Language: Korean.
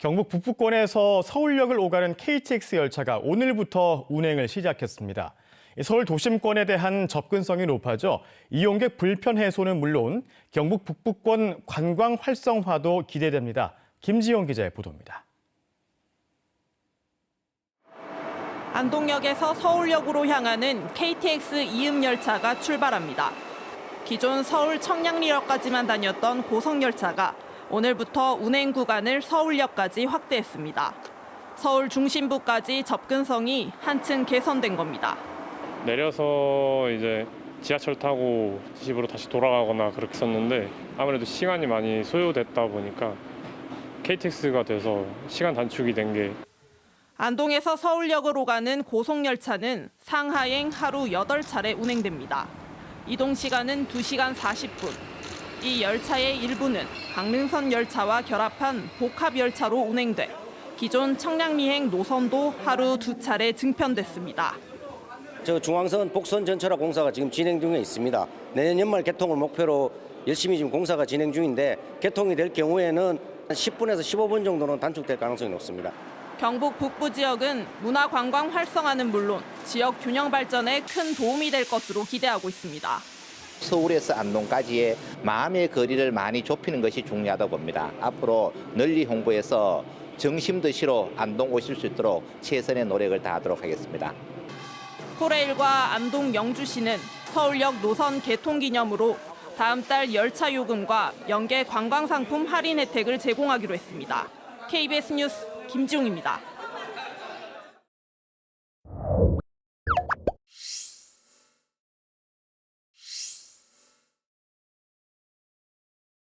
경북 북부권에서 서울역을 오가는 KTX 열차가 오늘부터 운행을 시작했습니다. 서울 도심권에 대한 접근성이 높아져 이용객 불편 해소는 물론 경북 북부권 관광 활성화도 기대됩니다. 김지용 기자의 보도입니다. 안동역에서 서울역으로 향하는 KTX 이음 열차가 출발합니다. 기존 서울 청량리역까지만 다녔던 고속열차가 오늘부터 운행 구간을 서울역까지 확대했습니다. 서울 중심부까지 접근성이 한층 개선된 겁니다. 내려서 이제 지하철 타고 집으로 다시 돌아가거나 그렇게 썼는데 아무래도 시간이 많이 소요됐다 보니까 KTX가 돼서 시간 단축이 된 게 안동에서 서울역으로 가는 고속열차는 상하행 하루 8차례 운행됩니다. 이동 시간은 2시간 40분. 이 열차의 일부는 강릉선 열차와 결합한 복합 열차로 운행돼 기존 청량리행 노선도 하루 두 차례 증편됐습니다. 저 중앙선 복선 전철화 공사가 지금 진행 중에 있습니다. 내년 연말 개통을 목표로 열심히 지금 공사가 진행 중인데 개통이 될 경우에는 한 10분에서 15분 정도는 단축될 가능성이 높습니다. 경북 북부 지역은 문화 관광 활성화는 물론 지역 균형 발전에 큰 도움이 될 것으로 기대하고 있습니다. 서울에서 안동까지의 마음의 거리를 많이 좁히는 것이 중요하다고 봅니다. 앞으로 널리 홍보해서 정심도시로 안동 오실 수 있도록 최선의 노력을 다하도록 하겠습니다. 코레일과 안동 영주시는 서울역 노선 개통 기념으로 다음 달 열차 요금과 연계 관광 상품 할인 혜택을 제공하기로 했습니다. KBS 뉴스 김지웅입니다.